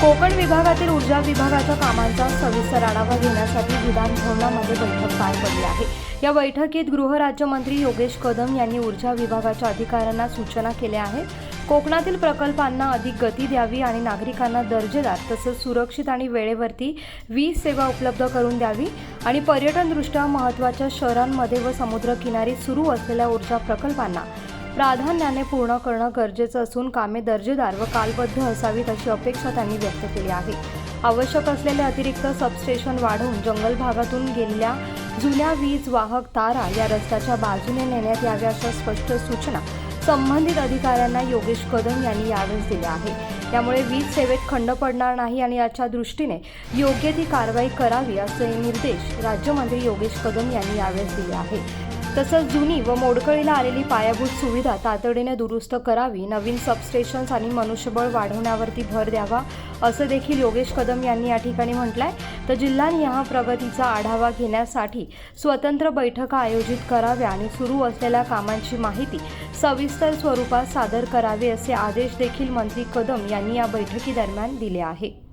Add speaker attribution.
Speaker 1: कोकण विभागातील ऊर्जा विभागाच्या कामांचा सविस्तर आढावा घेण्यासाठी विधानभवनामध्ये बैठक पार पडली आहे. या बैठकीत गृहराज्यमंत्री योगेश कदम यांनी ऊर्जा विभागाच्या अधिकाऱ्यांना सूचना केल्या आहेत. कोकणातील प्रकल्पांना अधिक गती द्यावी आणि नागरिकांना दर्जेदार तसंच सुरक्षित आणि वेळेवरती वीज सेवा उपलब्ध करून द्यावी आणि पर्यटनदृष्ट्या महत्त्वाच्या शहरांमध्ये व समुद्रकिनारी सुरू असलेल्या ऊर्जा प्रकल्पांना प्राधान्याने पूर्ण करणं गरजेचं असून कामे दर्जेदार व कालबद्ध असावीत अशी अपेक्षा त्यांनी व्यक्त केली आहे. आवश्यक असलेले अतिरिक्त सबस्टेशन वाढवून जंगल भागातून गेलेल्या जुन्या वीज वाहक तारा या रस्त्याच्या बाजूने नेण्यात याव्या अशा स्पष्ट सूचना संबंधित अधिकाऱ्यांना योगेश कदम यांनी यावेळेस दिल्या आहे त्यामुळे वीज सेवेत खंड पडणार नाही आणि याच्या दृष्टीने योग्य ती कारवाई करावी असे निर्देश राज्यमंत्री योगेश कदम यांनी यावेळेस दिले आहे तसंच जुनी व मोडकळीला आलेली पायाभूत सुविधा तातडीने दुरुस्त करावी नवीन सबस्टेशन्स आणि मनुष्यबळ वाढवण्यावरती भर द्यावा असं देखील योगेश कदम यांनी या ठिकाणी म्हटलंय. तर जिल्हानिहाय प्रगतीचा आढावा घेण्यासाठी स्वतंत्र बैठका आयोजित कराव्या आणि सुरू असलेल्या कामांची माहिती सविस्तर स्वरूपात सादर करावे असे आदेश देखील मंत्री कदम यांनी या बैठकीदरम्यान दिले आहे.